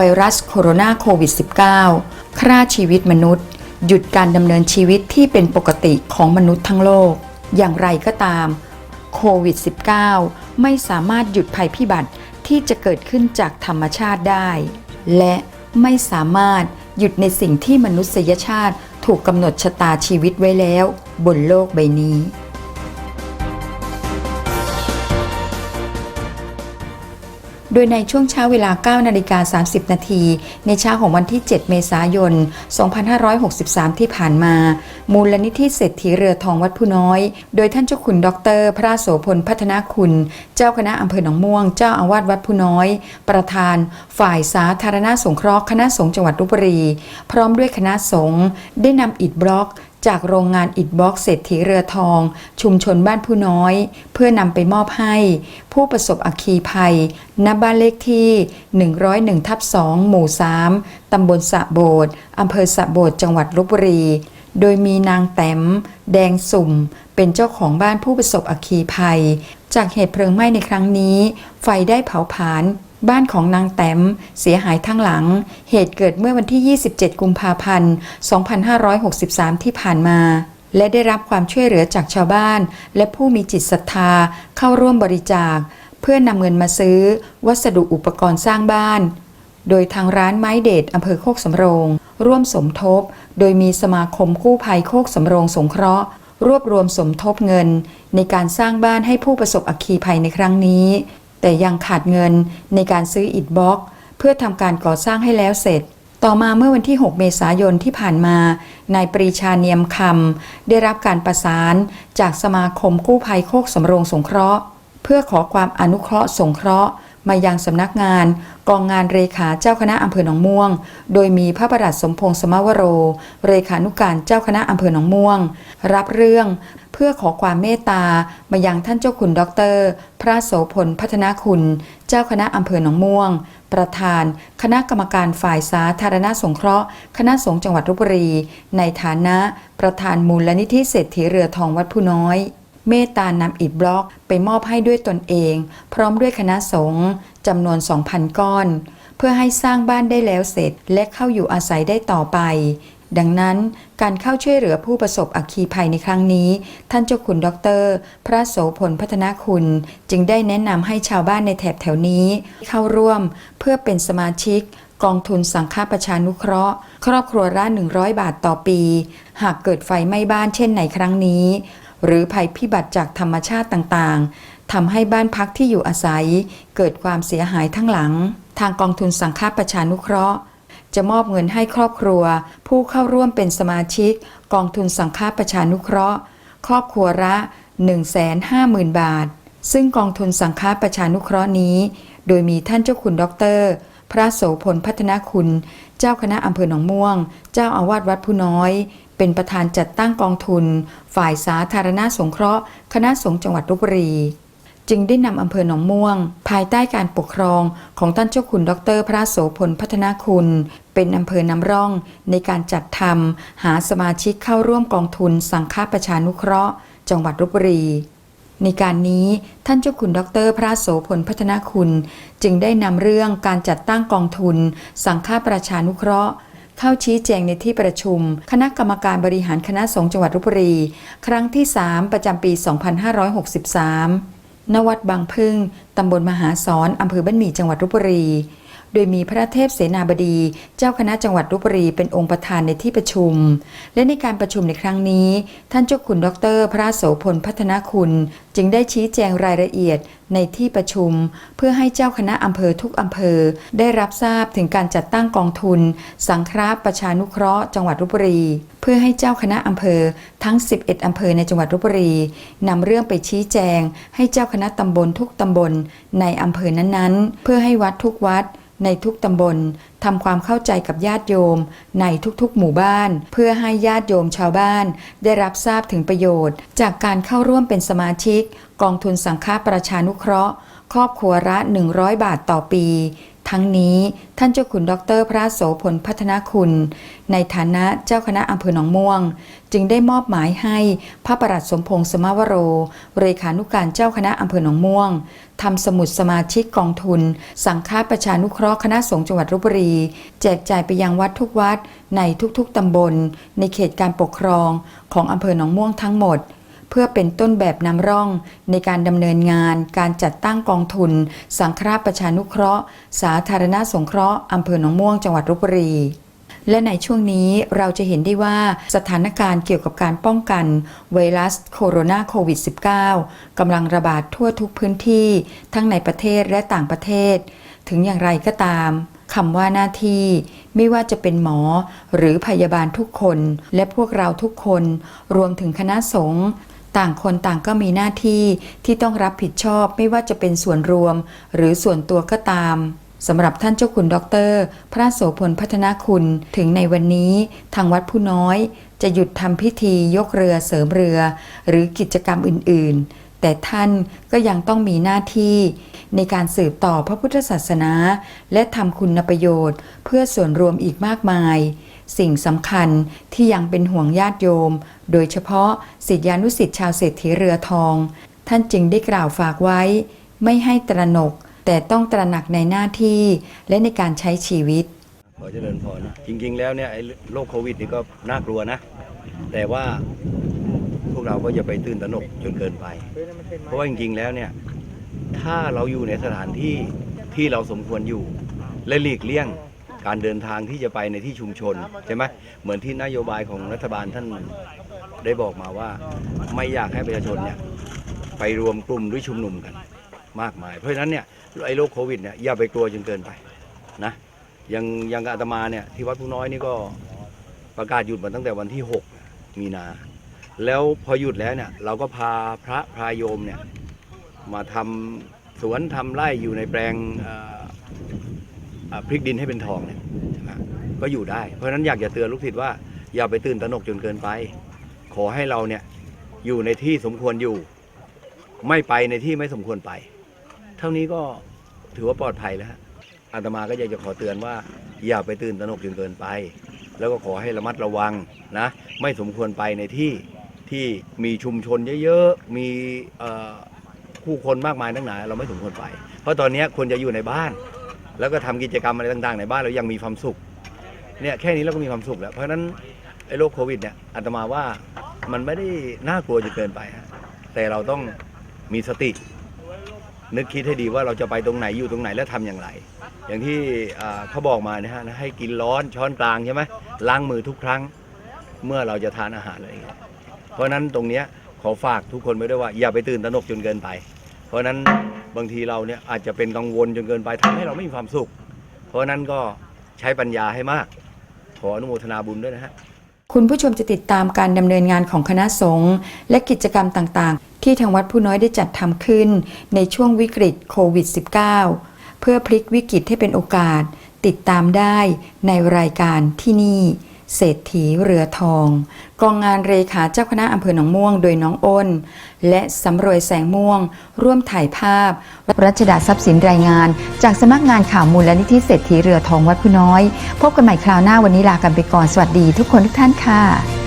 ไวรัสโคโรนาโควิด -19 ฆ่าชีวิตมนุษย์ หยุดการดำเนินชีวิตที่เป็นปกติของมนุษย์ทั้งโลก อย่างไรก็ตามโควิด -19 ไม่สามารถหยุดภัยพิบัติที่จะเกิดขึ้นจากธรรมชาติได้ และไม่สามารถหยุดในสิ่งที่มนุษยชาติถูกกำหนดชะตาชีวิตไว้แล้ว บนโลกใบนี้ ดยในช่วงเช้าเวลา 9 นาฬิกา 30 นาที ในเช้าของวันที่ 7 เมษายน 2563 ที่ผ่านมา มูลนิธิเศรษฐีเรือทองวัดผู้น้อย โดยท่านเจ้าคุณดร พระโสพลพัฒนาคุณ เจ้าคณะอำเภอหนองม่วง เจ้าอาวาสวัดผู้น้อย ประธาน ฝ่ายสาธารณสงเคราะห์คณะสงฆ์จังหวัดลบบุรี พร้อมด้วยคณะสงฆ์ได้นำอิฐบล็อก จากโรงงานอิฐบล็อกเศรษฐีเรือทอง ชุมชนบ้านผู้น้อย เพื่อนำไปมอบให้ ผู้ประสบอัคคีภัย ณ บ้านเลขที่ 101ทับ2หมู่ 3 ตำบลสะโบดอำเภอสะโบดจังหวัดลบบุรี โดยมีนางแต้ม แดงสุ่ม เป็นเจ้าของบ้านผู้ประสบอัคคีภัย จากเหตุเพลิงไหม้ในครั้งนี้ ไฟได้เผาผลาญ บ้านของนางแต้มเสียหายทั้งหลัง เหตุเกิดเมื่อวันที่ 27 กุมภาพันธ์ 2563 ที่ผ่านมา และได้รับความช่วยเหลือจากชาวบ้าน และผู้มีจิตศรัทธาเข้าร่วมบริจาค เพื่อนำเงินมาซื้อ วัสดุอุปกรณ์สร้างบ้าน โดยทางร้านไม้เดชอำเภอโคกสำโรง ร่วมสมทบ โดยมีสมาคมกู้ภัยโคกสำโรงสงเคราะห์ รวบรวมสมทบเงิน ในการสร้างบ้านให้ผู้ประสบอัคคีภัยในครั้งนี้ แต่ยังขาดเงินในการซื้ออิฐบล็อก เพื่อทำการก่อสร้างให้แล้วเสร็จ ต่อมาเมื่อวันที่ 6 เมษายนที่ผ่านมานายปรีชาเนียมคำได้รับการประสานจากสมาคมกู้ภัยโคกสำโรงสงเคราะห์ เพื่อขอความอนุเคราะห์สงเคราะห์ มายังสำนักงานกองงานเรขาเจ้าคณะอำเภอหนองม่วง โดยมีพระประหลัดสมพงษ์สมวโรเรขานุการเจ้าคณะอำเภอหนองม่วง รับเรื่องเพื่อขอความเมตตามายังท่านเจ้าคุณด็อกเตอร์ พระโสพลพัฒนาคุณ เจ้าคณะอำเภอหนองม่วง ประธาน คณะกรรมการฝ่ายสาธารณสงเคราะห์ คณะสงฆ์จังหวัดลบบุรี ในฐานะ ประธานมูลนิธิเศรษฐีเรือทองวัดผู้น้อย เมตตานำอิฐบล็อกไปมอบให้ด้วยตนเอง พร้อมด้วยคณะสงฆ์จำนวน 2,000 ก้อน เพื่อให้สร้างบ้านได้แล้วเสร็จและเข้าอยู่อาศัยได้ต่อไป ดังนั้นการเข้าช่วยเหลือผู้ประสบอัคคีภัยในครั้งนี้ ท่านเจ้าคุณด็อกเตอร์ พระโสพลพัฒนาคุณ จึงได้แนะนำให้ชาวบ้านในแถบแถวนี้ เข้าร่วมเพื่อเป็นสมาชิกกองทุนสังฆประชานุเคราะห์ ครอบครัวละ100 บาทต่อปี หากเกิดไฟไหม้บ้านเช่นในครั้งนี้ หรือภัยพิบัติจากธรรมชาติต่างๆทำให้บ้านพักที่อยู่อาศัย เกิดความเสียหายทั้งหลัง ทางกองทุนสังฆประชานุเคราะห์ จะมอบเงินให้ครอบครัว ผู้เข้าร่วมเป็นสมาชิก กองทุนสังฆประชานุเคราะห์ ครอบครัวละ 150,000 บาท ซึ่งกองทุนสังฆประชานุเคราะห์นี้ โดยมีท่านเจ้าคุณด็อกเตอร์ พระโสพลพัฒนาคุณ เจ้าคณะอำเภอหนองม่วง เจ้าอาวาสวัดผู้น้อย เป็นประธานจัดตั้งกองทุน ฝ่ายสาธารณสงเคราะห์ คณะสงฆ์จังหวัดลบบุรี จึงได้นำอำเภอหนองม่วง ภายใต้การปกครองของท่านเจ้าคุณดร พระโสพลพัฒนาคุณ เป็นอำเภอนำร่องในการจัดทำหาสมาชิกเข้าร่วมกองทุนสังฆประชานุเคราะห์ จังหวัดลบบุรี ในการนี้ท่านเจ้าคุณดร พระโสพลพัฒนาคุณ จึงได้นำเรื่องการจัดตั้งกองทุน สังฆประชานุเคราะห์ เข้าชี้แจงในที่ประชุม คณะกรรมการบริหารคณะสงฆ์จังหวัดลบบุรี ครั้งที่ 3 ประจำปี 2563 ณ วัดบางพึ่ง ตำบลมหาสอนอำเภอบ้านหมี่จังหวัดลบบุรี โดยมีพระเทพเสนาบดี เจ้าคณะจังหวัดลบบุรีเป็นองค์ประธานในที่ประชุม และในการประชุมในครั้งนี้ ท่านเจ้าคุณดร พระโสพลพัฒนาคุณ จึงได้ชี้แจงรายละเอียดในที่ประชุม เพื่อให้เจ้าคณะอำเภอทุกอำเภอ ได้รับทราบถึงการจัดตั้งกองทุน สังฆราประชานุเคราะห์จังหวัดลบบุรี เพื่อให้เจ้าคณะอำเภอทั้ง 11อำเภอในจังหวัดลบบุรีนำเรื่องไปชี้แจง ให้เจ้าคณะตำบลทุกตำบลในอำเภอนั้นๆ เพื่อให้วัดทุกวัด ในทุกตำบลทำความเข้าใจกับญาติโยม ในทุกๆ หมู่บ้าน เพื่อให้ญาติโยมชาวบ้าน ได้รับทราบถึงประโยชน์ จากการเข้าร่วมเป็นสมาชิก กองทุนสังฆประชานุเคราะห์ ครอบครัวละ 100 บาทต่อปี ทั้งนี้ท่านเจ้าคุณดรพระโสพลพัฒนาคุณ ในฐานะเจ้าคณะอำเภอหนองม่วง จึงได้มอบหมายให้พระประหลัดสมพงษ์สมาวโรเรขานุการเจ้าคณะอำเภอหนองม่วงทำสมุดสมาชิกกองทุน สังฆาประชานุเคราะห์คณะสงฆ์จังหวัดลบบุรี แจกจ่ายไปยังวัดทุกวัดในทุกๆตำบล ในเขตการปกครองของอำเภอหนองม่วงทั้งหมด เพื่อเป็นต้นแบบนำร่อง ในการดำเนินงาน การจัดตั้งกองทุน สังฆราชประชานุเคราะห์ สาธารณสงเคราะห์อำเภอหนองม่วงจังหวัดลบบุรีและในช่วงนี้เราจะเห็นได้ว่าสถานการณ์เกี่ยวกับการป้องกันไวรัสโคโรนาโควิด -19 กำลังระบาดทั่วทุกพื้นที่ ทั้งในประเทศและต่างประเทศ ถึงอย่างไรก็ตามคำว่าหน้าที่ ไม่ว่าจะเป็นหมอหรือพยาบาลทุกคน และพวกเราทุกคน รวมถึงคณะสงฆ์ ต่างคนต่างก็มีหน้าที่ที่ต้องรับผิดชอบไม่ว่าจะเป็นส่วนรวม หรือส่วนตัวก็ตามสำหรับท่านเจ้าคุณด็อกเตอร์ พระโสพลพัฒนาคุณถึงในวันนี้ทางวัดผู้น้อย จะหยุดทำพิธียกเรือเสริมเรือ หรือกิจกรรมอื่น ๆ แต่ท่านก็ยังต้องมีหน้าที่ ในการสืบต่อพระพุทธศาสนา และทำคุณประโยชน์ เพื่อส่วนรวมอีกมากมาย สิ่งสำคัญที่ยังเป็นห่วงญาติโยม โดยเฉพาะศิษยานุศิษย์ชาวเศรษฐีเรือทอง ท่านจึงได้กล่าวฝากไว้ ไม่ให้ตระหนก แต่ต้องตระหนักในหน้าที่และในการใช้ชีวิต ขอเจริญพรจริง ๆ แล้วเนี่ยไอ้โรคโควิดนี่ก็น่ากลัวนะ แต่ว่าพวกเราก็อย่าไปตื่นตระหนกจนเกินไป เพราะว่าจริง ๆ แล้วเนี่ยถ้าเราอยู่ในสถานที่ที่เราสมควรอยู่และหลีกเลี่ยง การเดินทางที่จะไปในที่ชุมชนใช่ไหมเหมือนที่นโยบายของรัฐบาลท่านได้บอกมาว่า ไม่อยากให้ประชาชนเนี่ยไปรวมกลุ่มหรือชุมนุมกันมากมาย เพราะฉะนั้นเนี่ยไอ้โรคโควิดเนี่ยอย่าไปกลัวจนเกินไปนะยังยังอาตมาเนี่ยที่วัดผู้น้อยนี่ก็ประกาศหยุดมาตั้งแต่วันที่ 6 มีนา แล้วพอหยุดแล้วเนี่ยเราก็พาพระพาโยมเนี่ยมาทำสวนทำไร่อยู่ในแปลง พลิกดินให้เป็นทองเนี่ยก็อยู่ได้ เพราะฉะนั้นอยากจะเตือนลูกศิษย์ว่าอย่าไปตื่นตระหนกจนเกินไป ขอให้เราเนี่ยอยู่ในที่สมควรอยู่ ไม่ไปในที่ไม่สมควรไป เท่านี้ก็ถือว่าปลอดภัยแล้วอาตมาก็อยากจะขอเตือนว่า อย่าไปตื่นตระหนกจนเกินไป แล้วก็ขอให้ระมัดระวังนะ ไม่สมควรไปในที่ที่มีชุมชนเยอะๆ มีผู้คนมากมายทั้งหลายเราไม่สมควรไป เพราะตอนนี้คนจะอยู่ในบ้าน แล้วก็ทำกิจกรรมอะไรต่างๆ ในบ้านเรายังมีความสุขเนี่ยแค่นี้เราก็มีความสุขแล้ว เพราะฉะนั้นไอ้โรคโควิดเนี่ยอาตมาว่ามันไม่ได้น่ากลัวจนเกินไปฮะแต่เราต้องมีสติ นึกคิดให้ดีว่าเราจะไปตรงไหนอยู่ตรงไหนและทำอย่างไร อย่างที่เขาบอกมานะฮะให้กินร้อนช้อนกลางใช่ไหมล้างมือทุกครั้งเมื่อเราจะทานอาหารอะไรอย่างเงี้ยเพราะฉะนั้นตรงเนี้ยขอฝากทุกคนไว้ด้วยว่าอย่าไปตื่นตระหนกจนเกินไป เพราะฉะนั้น บางทีเราเนี่ยอาจจะเป็นกังวลจนเกินไปทำให้เราไม่มีความสุข เพราะฉะนั้นก็ใช้ปัญญาให้มาก ขออนุโมทนาบุญด้วยนะฮะคุณผู้ชมจะติดตามการดำเนินงานของคณะสงฆ์และกิจกรรมต่างๆ ที่ทางวัดผู้น้อยได้จัดทำขึ้นในช่วงวิกฤตโควิด -19 เพื่อพลิกวิกฤตให้เป็นโอกาส ติดตามได้ในรายการที่นี่ เศรษฐีเรือทอง กองงานเรขาเจ้าคณะอำเภอหนองม่วง โดยน้องอ้น และสำรวยแสงม่วง ร่วมถ่ายภาพ รัชดาทรัพย์สินรายงาน จากสำนักงานข่าวมูลและนิธิเศรษฐีเรือทองวัดผู้น้อย พบกันใหม่คราวหน้าวันนี้ลากันไปก่อนสวัสดีทุกคนทุกท่านค่ะ